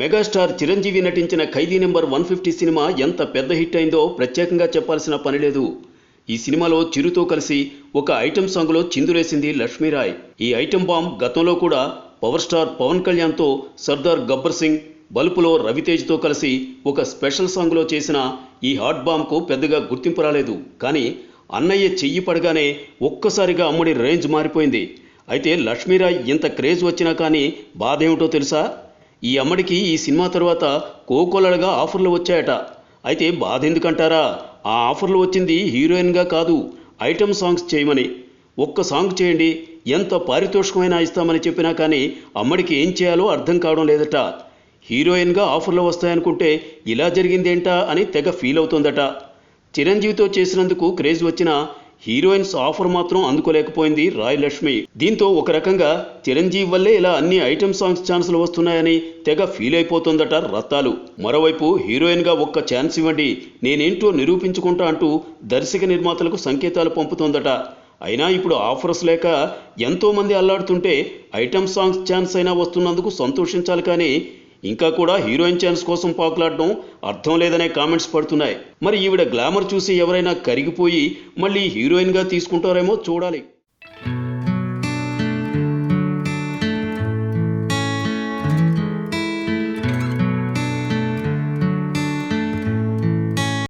Megastar Chiranjeevi నటించిన Khaidi number one fifty cinema ఎంత పెద్ద హిట్ అయిందో ప్రత్యేకంగా చెప్పాల్సిన పని లేదు. ఈ సినిమాలో చిరుతో కలిసి ఒక ఐటెం సాంగ్లో చిందులేసింది లక్ష్మీరాయ్. ఈ ఐటెం బాంబ్ గతంలో కూడా పవర్ స్టార్ పవన్ కళ్యాణ్తో సర్దార్ గబ్బర్ సింగ్ బల్పులో రవితేజ్తో కలిసి ఒక స్పెషల్ సాంగ్లో చేసిన ఈ హాట్ బాంబ్కు పెద్దగా గుర్తింపు రాలేదు. కానీ అన్నయ్య చెయ్యి పడగానే ఒక్కసారిగా అమ్మడి రేంజ్ మారిపోయింది. అయితే లక్ష్మీరాయ్ ఇంత క్రేజ్ వచ్చినా కానీ బాధ ఏమిటో తెలుసా? ఈ అమ్మడికి ఈ సినిమా తర్వాత కోకొలలుగా ఆఫర్లు వచ్చాయట. అయితే బాధ ఎందుకంటారా ఆ ఆఫర్లు వచ్చింది హీరోయిన్గా కాదు ఐటమ్ సాంగ్స్ చేయమని. ఒక్క సాంగ్ చేయండి ఎంత పారితోషికమైనా ఇస్తామని చెప్పినా కానీ అమ్మడికి ఏం చేయాలో అర్థం కావడం లేదట. హీరోయిన్గా ఆఫర్లు వస్తాయనుకుంటే ఇలా జరిగిందేంటా అని తెగ ఫీల్ అవుతోందట చిరంజీవితో చేసినందుకు క్రేజ్ వచ్చినా హీరోయిన్స్ ఆఫర్ మాత్రం అందుకోలేకపోయింది రాయ్ లక్ష్మి. దీంతో ఒక రకంగా చిరంజీవి వల్లే ఇలా అన్ని ఐటమ్ సాంగ్స్ ఛాన్సులు వస్తున్నాయని తెగ ఫీల్ అయిపోతుందట రత్తాలు. మరోవైపు హీరోయిన్గా ఒక్క ఛాన్స్ ఇవ్వండి నేనేంటో నిరూపించుకుంటా అంటూ దర్శక నిర్మాతలకు సంకేతాలు పంపుతోందట. అయినా ఇప్పుడు ఆఫర్స్ లేక ఎంతోమంది అల్లాడుతుంటే ఐటమ్ సాంగ్స్ ఛాన్స్ అయినా వస్తున్నందుకు సంతోషించాలి కానీ ఇంకా కూడా హీరోయిన్ ఛాన్స్ కోసం పాకులాడడం అర్థం లేదనే కామెంట్స్ పడుతున్నాయి. మరి ఈవిడ గ్లామర్ చూసి ఎవరైనా కరిగిపోయి మళ్ళీ హీరోయిన్గా తీసుకుంటారేమో చూడాలి.